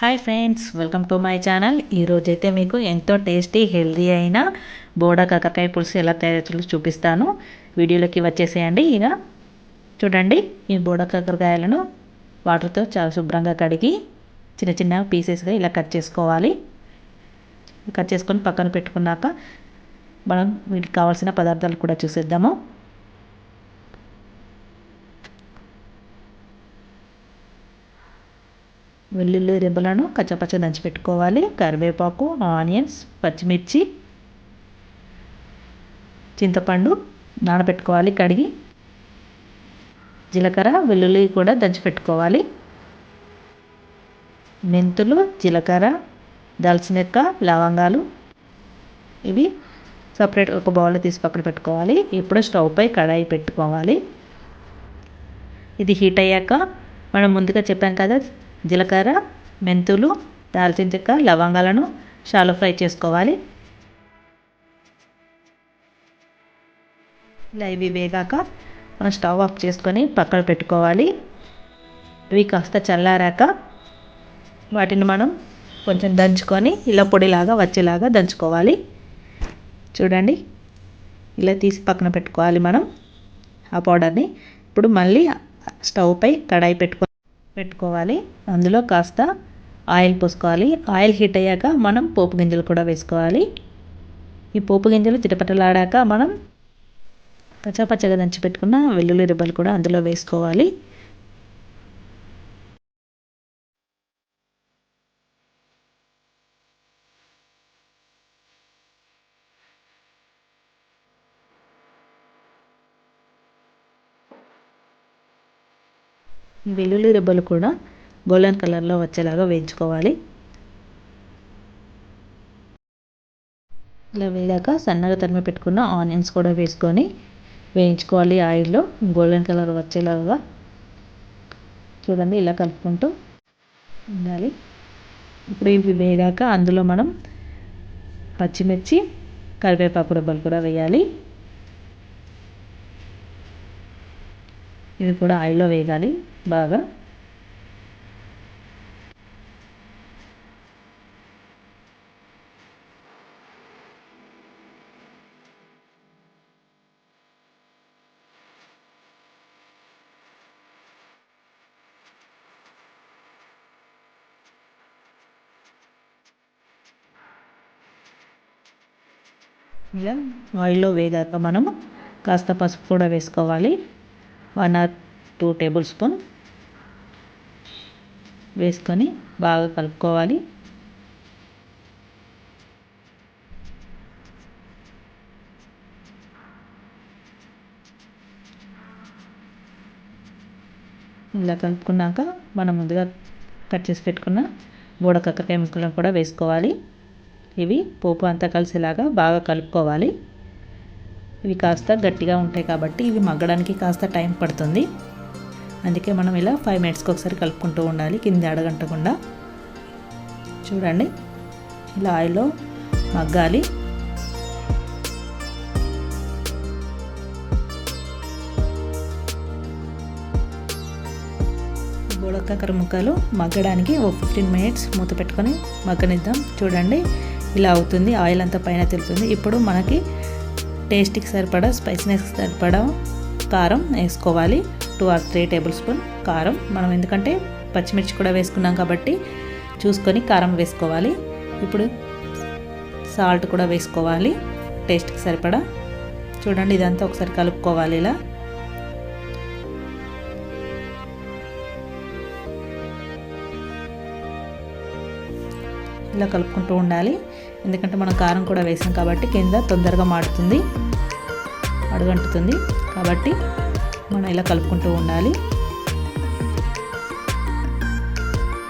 Hi friends welcome to my channel ఈరోజైతే మీకు ఎంతో టేస్టీ హెల్దీ అయిన బోడా కాకరకాయ పులుసు ఎలా తయారు చూపిస్తాను. వీడియోలోకి వచ్చేసేయండి. ఇక చూడండి ఈ బోడా కాకరకాయలను వాటర్తో చాలా శుభ్రంగా కడిగి చిన్న చిన్న పీసెస్గా ఇలా కట్ చేసుకోవాలి. కట్ చేసుకొని పక్కన పెట్టుకున్నాక మనం వీటికి కావాల్సిన పదార్థాలు కూడా చూసేద్దాము. వెల్లుల్లి రిబ్బలను కచ్చపచ్చ దంచి పెట్టుకోవాలి. కరివేపాకు ఆనియన్స్ పచ్చిమిర్చి చింతపండు నానబెట్టుకోవాలి కడిగి. జీలకర్ర వెల్లుల్లి కూడా దంచి పెట్టుకోవాలి. మెంతులు జీలకర్ర దాల్చినెక్క లవంగాలు ఇవి సపరేట్ ఒక బౌల్లో తీసి పక్కన పెట్టుకోవాలి. ఇప్పుడు స్టవ్ పై కడాయి పెట్టుకోవాలి. ఇది హీట్ అయ్యాక మనం ముందుగా చెప్పాం కదా జీలకర్ర మెంతులు దాల్చిన చెక్క లవంగాలను షాలో ఫ్రై చేసుకోవాలి. ఇలా ఇవి వేగాక మనం స్టవ్ ఆఫ్ చేసుకొని పక్కన పెట్టుకోవాలి. ఇవి కాస్త చల్లారాక వాటిని మనం కొంచెం దంచుకొని ఇలా పొడిలాగా వచ్చేలాగా దంచుకోవాలి. చూడండి ఇలా తీసి పక్కన పెట్టుకోవాలి మనం ఆ పౌడర్ని. ఇప్పుడు మళ్ళీ స్టవ్ పై కడాయి పెట్టుకో పెట్టుకోవాలి. అందులో కాస్త ఆయిల్ పోసుకోవాలి. ఆయిల్ హీట్ అయ్యాక మనం పోపు గింజలు కూడా వేసుకోవాలి. ఈ పోపు గింజలు చిటపటలాడాక మనం పచ్చపచ్చగా దంచి పెట్టుకున్న వెల్లుల్లి రిబ్బలు కూడా అందులో వేసుకోవాలి. వెల్లుల్లి రెబ్బలు కూడా గోల్డెన్ కలర్లో వచ్చేలాగా వేయించుకోవాలి. ఇలా వేయాక సన్నగా తరిమి పెట్టుకున్న ఆనియన్స్ కూడా వేసుకొని వేయించుకోవాలి ఆయిల్లో. గోల్డెన్ కలర్ వచ్చేలాగా చూడండి ఇలా కలుపుకుంటూ ఉండాలి. ఇప్పుడు ఇవి వేగాక అందులో మనం పచ్చిమిర్చి కరివేపాకు రెబ్బలు కూడా వేయాలి. ఇవి కూడా ఆయిల్లో వేగాలి బాగా. ఇలా ఆయిల్లో వేగాక మనము కాస్త పసుపు కూడా వేసుకోవాలి. One or two tablespoon వేసుకొని బాగా కలుపుకోవాలి. ఇలా కలుపుకున్నాక మనం ముందుగా కట్ చేసి పెట్టుకున్న బూడకాకరకాయ ముక్కలను కూడా వేసుకోవాలి. ఇవి పోపు అంతా కలిసేలాగా బాగా కలుపుకోవాలి. ఇవి కాస్త గట్టిగా ఉంటాయి కాబట్టి ఇవి మగ్గడానికి కాస్త టైం పడుతుంది. అందుకే మనం ఇలా ఫైవ్ మినిట్స్కి ఒకసారి కలుపుకుంటూ ఉండాలి కింద అడగంటకుండా. చూడండి ఇలా ఆయిల్లో మగ్గాలి. బుడకాకర ముక్కలు మగ్గడానికి ఒక ఫిఫ్టీన్ మినిట్స్ మూత పెట్టుకొని మగ్గనిద్దాం. చూడండి ఇలా అవుతుంది ఆయిల్ అంతా పైన తెలుతుంది ఇప్పుడు మనకి టేస్ట్కి సరిపడా స్పైసీనెస్కి సరిపడా కారం వేసుకోవాలి. Two or three tablespoon కారం. మనం ఎందుకంటే పచ్చిమిర్చి కూడా వేసుకున్నాం కాబట్టి చూసుకొని కారం వేసుకోవాలి. ఇప్పుడు సాల్ట్ కూడా వేసుకోవాలి. టేస్ట్కి సరిపడా. చూడండి ఇదంతా ఒకసారి కలుపుకోవాలి ఇలా. ఇలా కలుపుకుంటూ ఉండాలి. ఎందుకంటే మనం కారం కూడా వేసాం కాబట్టి కింద తొందరగా మాడుతుంది. అడుగంటుతుంది. కాబట్టి మనం ఇలా కలుపుకుంటూ ఉండాలి.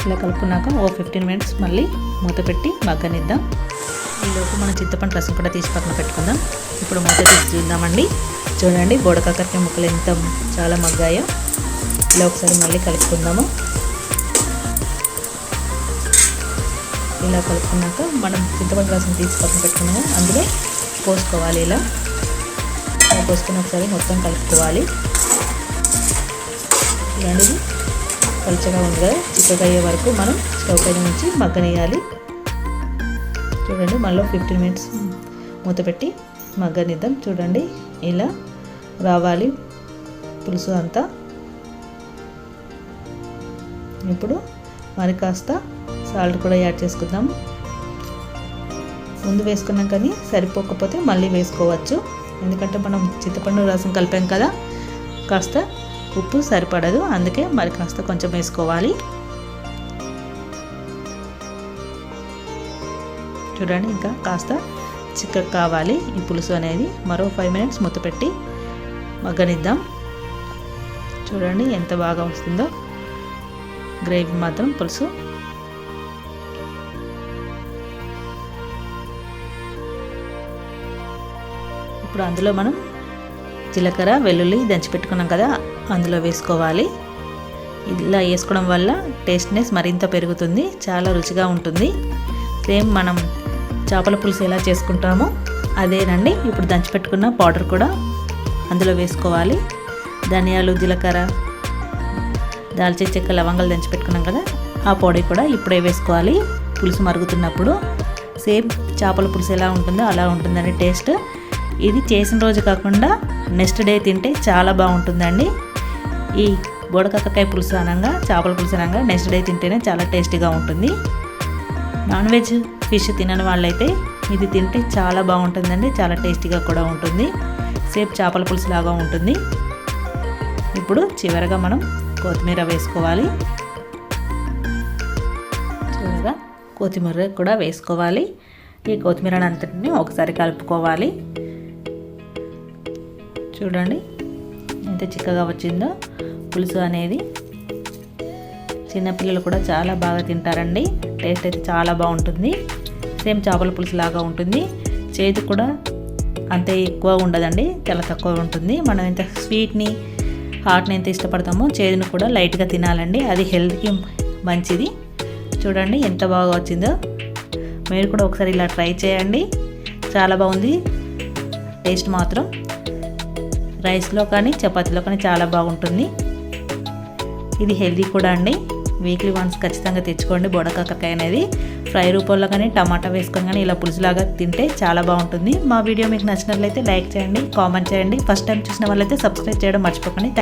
ఇలా కలుపుకున్నాక ఓ ఫిఫ్టీన్ మినిట్స్ మళ్ళీ మూత పెట్టి మగ్గనిద్దాం. ఈలోపు మనం చింతపండు రసం కూడా తీసి పక్కన పెట్టుకుందాం. ఇప్పుడు మూత తీసి చూద్దామండి. చూడండి బోడకాకరకాయ ముక్కలు ఎంత చాలా మగ్గాయో. ఇలా ఒకసారి మళ్ళీ కలుపుకుందాము. ఇలా కలుపుకున్నాక మనం చింతపండు రసం తీసి పక్కన పెట్టుకున్నాము. అందులో పోసుకోవాలి ఇలా. పోసుకుని ఒకసారి మొత్తం కలుపుకోవాలి. ఇలాంటిది పలుచగా ఉంది కదా. చిక్కగా అయ్యే వరకు మనం స్టవ్ పైన నుంచి మగ్గనియాలి చూడండి మళ్ళీ ఫిఫ్టీన్ మినిట్స్ మూత పెట్టి మగ్గనిద్దాం. చూడండి ఇలా రావాలి పులుసు అంతా. ఇప్పుడు మరి కాస్త సాల్ట్ కూడా యాడ్ చేసుకుందాం. ముందు వేసుకున్నాం కానీ సరిపోకపోతే మళ్ళీ వేసుకోవచ్చు. ఎందుకంటే మనం చింతపండు రసం కలిపాం కదా కాస్త ఉప్పు సరిపడదు. అందుకే మరి కాస్త కొంచెం వేసుకోవాలి. చూడండి ఇంకా కాస్త చిక్కగా కావాలి. ఈ పులుసు అనేది మరో ఫైవ్ మినిట్స్ మూత పెట్టి మగ్గనిద్దాం. చూడండి ఎంత బాగా వస్తుందో. గ్రేవీ మాత్రం పులుసు ఇప్పుడు అందులో మనం జీలకర్ర వెల్లుల్లి దంచి పెట్టుకున్నాం కదా అందులో వేసుకోవాలి. ఇలా వేసుకోవడం వల్ల టేస్ట్నెస్ మరింత పెరుగుతుంది చాలా రుచిగా ఉంటుంది. సేమ్ మనం చేపల పులుసు ఎలా చేసుకుంటామో అదేనండి. ఇప్పుడు దంచి పెట్టుకున్న పౌడర్ కూడా అందులో వేసుకోవాలి. ధనియాలు జీలకర్ర దాల్చిన చెక్క లవంగాలు దంచి పెట్టుకున్నాం కదా ఆ పొడి కూడా ఇప్పుడే వేసుకోవాలి. పులుసు మరుగుతున్నప్పుడు సేమ్ చేపల పులుసు ఎలా ఉంటుందో అలా ఉంటుందని టేస్ట్. ఇది చేసిన రోజు కాకుండా నెక్స్ట్ డే తింటే చాలా బాగుంటుందండి. ఈ బోడకక్కకాయ పులుసు అనగా చేపల పులుసు అనగా నెక్స్ట్ డే తింటేనే చాలా టేస్టీగా ఉంటుంది. నాన్ వెజ్ ఫిష్ తినని వాళ్ళైతే ఇది తింటే చాలా బాగుంటుందండి చాలా టేస్టీగా కూడా ఉంటుంది. సేపు చేపల పులుసు లాగా ఉంటుంది. ఇప్పుడు చివరగా మనం కొత్తిమీర వేసుకోవాలి. చివరగా కొత్తిమీర కూడా వేసుకోవాలి. ఈ కొత్తిమీర అంతటిని ఒకసారి కలుపుకోవాలి. చూడండి. ఎంత చిక్కగా వచ్చిందో పులుసు అనేది. చిన్నపిల్లలు కూడా చాలా బాగా తింటారండి. టేస్ట్ అయితే చాలా బాగుంటుంది. సేమ్ చేపల పులుసు లాగా ఉంటుంది. చేదు కూడా అంతే ఎక్కువ ఉండదండి. చాలా తక్కువ ఉంటుంది. మనం ఎంత స్వీట్ని హాట్ని ఎంత ఇష్టపడతామో చేదుని కూడా లైట్గా తినాలండి. అది హెల్త్కి మంచిది. చూడండి ఎంత బాగా వచ్చిందో. మీరు కూడా ఒకసారి ఇలా ట్రై చేయండి. చాలా బాగుంది. టేస్ట్ మాత్రం. రైస్లో కానీ చపాతీలో కానీ చాలా బాగుంటుంది. ఇది హెల్దీ కూడా అండి. వీక్లీ వన్స్ ఖచ్చితంగా తెచ్చుకోండి. బొడకాకరకాయ అనేది. ఫ్రై రూపంలో కానీ టమాటా వేసుకొని కానీ ఇలా పులుసులాగా తింటే చాలా బాగుంటుంది. మా వీడియో మీకు నచ్చినట్లయితే లైక్ చేయండి కామెంట్ చేయండి. ఫస్ట్ టైం చూసిన వాళ్ళైతే సబ్స్క్రైబ్ చేయడం మర్చిపోకండి.